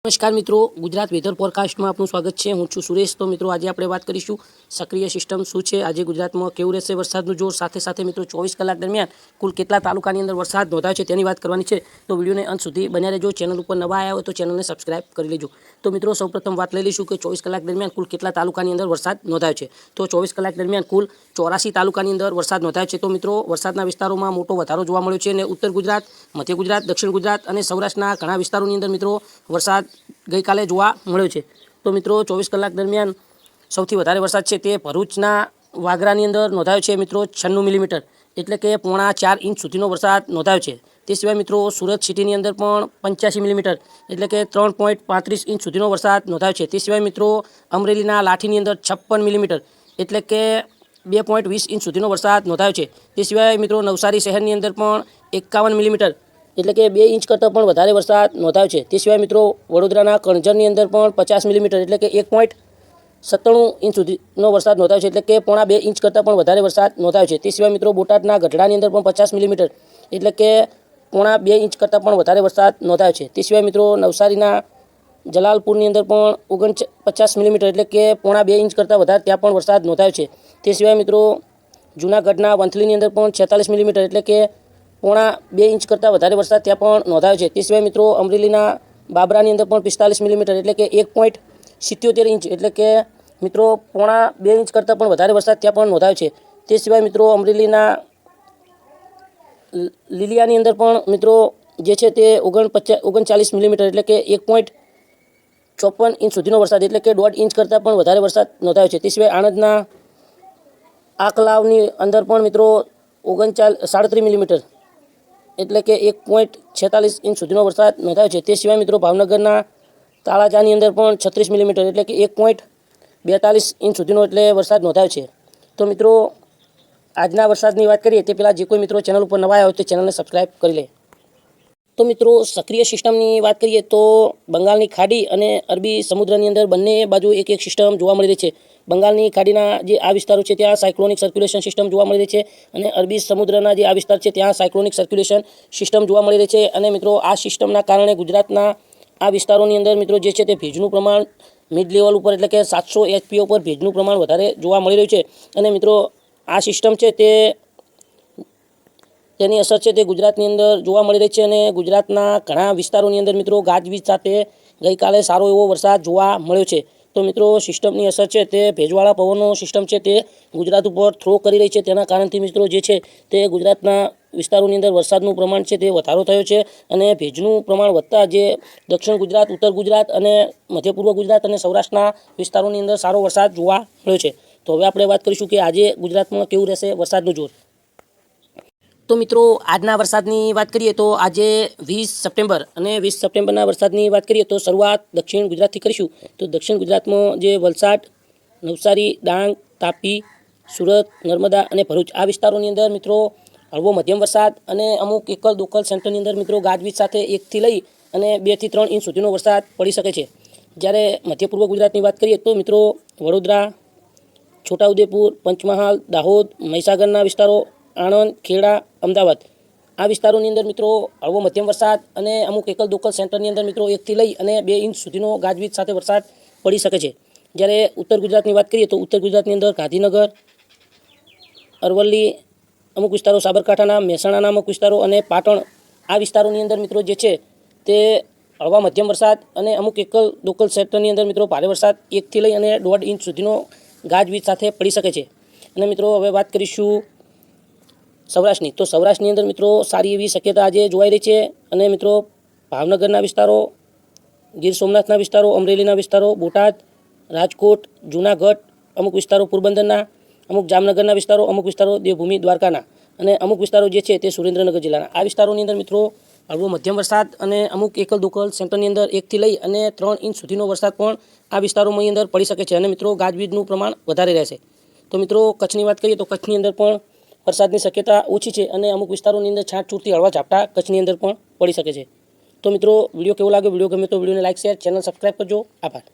નમસ્કાર મિત્રો, ગુજરાત વેધર ફોરકાસ્ટમાં આપનું સ્વાગત છે. હું છું સુરેશ. તો મિત્રો, આજે આપણે વાત કરીશું સક્રિય સિસ્ટમ શું છે? આજે ગુજરાતમાં કેવું રહેશે વરસાદનું જોર? સાથે સાથે મિત્રો, ચોવીસ કલાક દરમિયાન કુલ કેટલા તાલુકાની અંદર વરસાદ નોંધાયો છે તેની વાત કરવાની છે. તો વિડીયોને અંત સુધી બન્યા રહેજો. ચેનલ ઉપર નવા આવ્યા હોય તો ચેનલને સબસ્ક્રાઇબ કરી લેજો. તો મિત્રો, સૌપ્રથમ વાત લઈ લઈશું કે ચોવીસ કલાક દરમિયાન કુલ કેટલા તાલુકાની અંદર વરસાદ નોંધાયો છે. તો ચોવીસ કલાક દરમિયાન કુલ ચોરાસી તાલુકાની અંદર વરસાદ નોંધાયો છે. તો મિત્રો, વરસાદના વિસ્તારોમાં મોટો વધારો જોવા મળ્યો છે અને ઉત્તર ગુજરાત, મધ્ય ગુજરાત, દક્ષિણ ગુજરાત અને સૌરાષ્ટ્રના ઘણા વિસ્તારોની અંદર મિત્રો વરસાદ ગઈકાલે જોવા મળ્યો છે. તો મિત્રો, ચોવીસ કલાક દરમિયાન સૌથી વધારે વરસાદ છે તે ભરૂચના વાગરાની અંદર નોંધાયો છે મિત્રો છન્નું મિલીમીટર. એટલે કે પોણા ચાર ઇંચ સુધીનો વરસાદ નોંધાયો છે. તે સિવાય મિત્રો સુરત સિટીની અંદર પણ પંચ્યાસી મિલીમીટર એટલે કે ત્રણ પોઈન્ટ પાંત્રીસ ઇંચ સુધીનો વરસાદ નોંધાયો છે. તે સિવાય મિત્રો અમરેલીના લાઠીની અંદર છપ્પન મિલીમીટર એટલે કે બે પોઈન્ટ વીસ ઇંચ સુધીનો વરસાદ નોંધાયો છે. તે સિવાય મિત્રો નવસારી શહેરની અંદર પણ એકાવન મિલીમીટર એટલે કે બે ઇંચ કરતાં પણ વધારે વરસાદ નોંધાયો છે. તે સિવાય મિત્રો, વડોદરાના કણજરની અંદર પણ પચાસ મિલીમીટર એટલે કે એક પોઈન્ટ સત્તાણું ઇંચ સુધીનો વરસાદ નોંધાયો છે. એટલે કે પોણા બે ઇંચ કરતાં પણ વધારે વરસાદ નોંધાયો છે. તે સિવાય મિત્રો, બોટાદના ગઢડાની અંદર પણ પચાસ મિલીમીટર એટલે કે પોણા બે ઇંચ કરતાં પણ વધારે વરસાદ નોંધાયો છે. તે સિવાય મિત્રો, નવસારીના જલાલપુરની અંદર પણ ઓગણ પચાસ મિલીમીટર એટલે કે પોણા બે ઇંચ કરતાં વધારે ત્યાં પણ વરસાદ નોંધાયો છે. તે સિવાય મિત્રો, જૂનાગઢના વંથલીની અંદર પણ છેતાલીસ મિલીમીટર એટલે કે પોણા બે ઇંચ કરતાં વધારે વરસાદ ત્યાં પણ નોંધાયો છે. તે સિવાય મિત્રો અમરેલીના બાબરાની અંદર પણ પિસ્તાલીસ મિલીમીટર એટલે કે એક પોઈન્ટ સિત્યોતેર ઇંચ એટલે કે મિત્રો પોણા બે ઇંચ કરતાં પણ વધારે વરસાદ ત્યાં પણ નોંધાયો છે. તે સિવાય મિત્રો અમરેલીના લીલિયાની અંદર પણ મિત્રો જે છે તે ઓગણ પચાસ ઓગણચાલીસ મિલીમીટર એટલે કે એક પોઈન્ટ ચોપન ઇંચ સુધીનો વરસાદ એટલે કે દોઢ ઇંચ કરતાં પણ વધારે વરસાદ નોંધાયો છે. તે સિવાય આણંદના આકલાવની અંદર પણ મિત્રો ઓગણચાલ, સાડત્રીસ મિલીમીટર એટલે કે એક પોઈન્ટ છેતાલીસ ઇંચ સુધીનો વરસાદ નોંધાયો છે. તે સિવાય મિત્રો ભાવનગરના તાળાજાની અંદર પણ છત્રીસ મિલીમીટર એટલે કે એક પોઈન્ટ બેતાલીસ ઇંચ સુધીનો એટલે વરસાદ નોંધાયો છે. તો મિત્રો, આજના વરસાદની વાત કરીએ તે પહેલાં જે કોઈ મિત્રો ચેનલ ઉપર નવા આવ્યા હોય તે ચેનલને સબસ્ક્રાઈબ કરી લે. તો મિત્રો, સક્રિય સિસ્ટમની વાત કરીએ તો બંગાળની ખાડી અને અરબી સમુદ્રની અંદર બંને બાજુ એક એક સિસ્ટમ જોવા મળી રહી છે. બંગાળની ખાડીના જે આ વિસ્તારો છે, ત્યાં સાયક્લોનિક સર્ક્યુલેશન સિસ્ટમ જોવા મળી રહી છે અને અરબી સમુદ્રના જે આ વિસ્તાર છે, ત્યાં સાયક્લોનિક સર્ક્યુલેશન સિસ્ટમ જોવા મળી રહી છે. અને મિત્રો, આ સિસ્ટમના કારણે ગુજરાતના આ વિસ્તારોની અંદર મિત્રો જે છે તે ભેજનું પ્રમાણ મિડ લેવલ ઉપર એટલે કે સાતસો એચપીઓ પર ભેજનું પ્રમાણ વધારે જોવા મળી રહ્યું છે. અને મિત્રો, આ સિસ્ટમ છે તે તેની અસર છે તે ગુજરાતની અંદર જોવા મળી રહી છે અને ગુજરાતના ઘણા વિસ્તારોની અંદર મિત્રો ગાજવીજ સાથે ગઈકાલે સારો એવો વરસાદ જોવા મળ્યો છે. તો મિત્રો સિસ્ટમની અસર છે તે ભેજવાળા પવનનો સિસ્ટમ છે તે ગુજરાત ઉપર થ્રો કરી રહી છે. તેના કારણથી મિત્રો જે છે તે ગુજરાતના વિસ્તારોની અંદર વરસાદનું પ્રમાણ છે તે વધારો થયો છે અને ભેજનું પ્રમાણ વધતા જે દક્ષિણ ગુજરાત, ઉત્તર ગુજરાત અને મધ્ય પૂર્વ ગુજરાત અને સૌરાષ્ટ્રના વિસ્તારોની અંદર સારો વરસાદ જોવા મળ્યો છે. તો હવે આપણે વાત કરીશું કે આજે ગુજરાતમાં કેવું રહેશે વરસાદનું જોર. તો મિત્રો, આજના વરસાદની વાત કરીએ તો આજે વીસ સપ્ટેમ્બર અને વીસ સપ્ટેમ્બરના વરસાદની વાત કરીએ તો શરૂઆત દક્ષિણ ગુજરાતથી કરીશું. તો દક્ષિણ ગુજરાતમાં જે વલસાડ, નવસારી, ડાંગ, તાપી, સુરત, નર્મદા અને ભરૂચ આ વિસ્તારોની અંદર મિત્રો હળવો મધ્યમ વરસાદ અને અમુક એકલ દોકલ સેન્ટરની અંદર મિત્રો ગાજવીજ સાથે એકથી લઈ અને બેથી ત્રણ ઇંચ સુધીનો વરસાદ પડી શકે છે. જ્યારે મધ્ય પૂર્વ ગુજરાતની વાત કરીએ તો મિત્રો વડોદરા, છોટાઉદેપુર, પંચમહાલ, દાહોદ, મહીસાગરના વિસ્તારો આણંદ, ખેડા, અમદાવાદ. આ વિસ્તારોની અંદર મિત્રો હળવો મધ્યમ વરસાદ અને અમુક એકલ દોકલ સેન્ટરની અંદર મિત્રો એકથી લઈ અને બે ઇંચ સુધીનો ગાજવીજ સાથે વરસાદ પડી શકે છે. જ્યારે ઉત્તર ગુજરાતની વાત કરીએ તો ઉત્તર ગુજરાતની અંદર ગાંધીનગર, અરવલ્લી, અમુક વિસ્તારો સાબરકાંઠાના, મહેસાણાના અમુક વિસ્તારો અને પાટણ આ વિસ્તારોની અંદર મિત્રો જે છે તે હળવા મધ્યમ વરસાદ અને અમુક એકલ દોકલ સેક્ટરની અંદર મિત્રો ભારે વરસાદ એકથી લઈ અને દોઢ ઇંચ સુધીનો ગાજવીજ સાથે પડી શકે છે. અને મિત્રો હવે વાત કરીશું સૌરાષ્ટ્રની. તો સૌરાષ્ટ્રની અંદર મિત્રો સારી એવી શક્યતા આજે જોવાઈ રહી છે અને મિત્રો ભાવનગરના વિસ્તારો, ગીર સોમનાથના વિસ્તારો, અમરેલીના વિસ્તારો, બોટાદ, રાજકોટ, જૂનાગઢ, અમુક વિસ્તારો પોરબંદરના, અમુક જામનગરના વિસ્તારો, અમુક વિસ્તારો દેવભૂમિ દ્વારકાના અને અમુક વિસ્તારો જે છે તે સુરેન્દ્રનગર જિલ્લાના. આ વિસ્તારોની અંદર મિત્રો હળવો મધ્યમ વરસાદ અને અમુક એકલ દુકલ સેન્ટરની અંદર એકથી લઈ અને ત્રણ ઇંચ સુધીનો વરસાદ પણ આ વિસ્તારોની અંદર પડી શકે છે અને મિત્રો ગાજવીજનું પ્રમાણ વધારે રહેશે. તો મિત્રો કચ્છની વાત કરીએ તો કચ્છની અંદર પણ વરસાદની શક્યતા ઓછી છે અને અમુક વિસ્તારોની અંદર છાંટછૂટથી હળવા ઝાપટા કચ્છની અંદર પણ પડી શકે છે. તો મિત્રો, વીડિયો કેવો લાગે વીડિયો ગમે તો વિડીયોને લાઇક શેર ચેનલ સબસ્ક્રાઈબ કરજો. આભાર.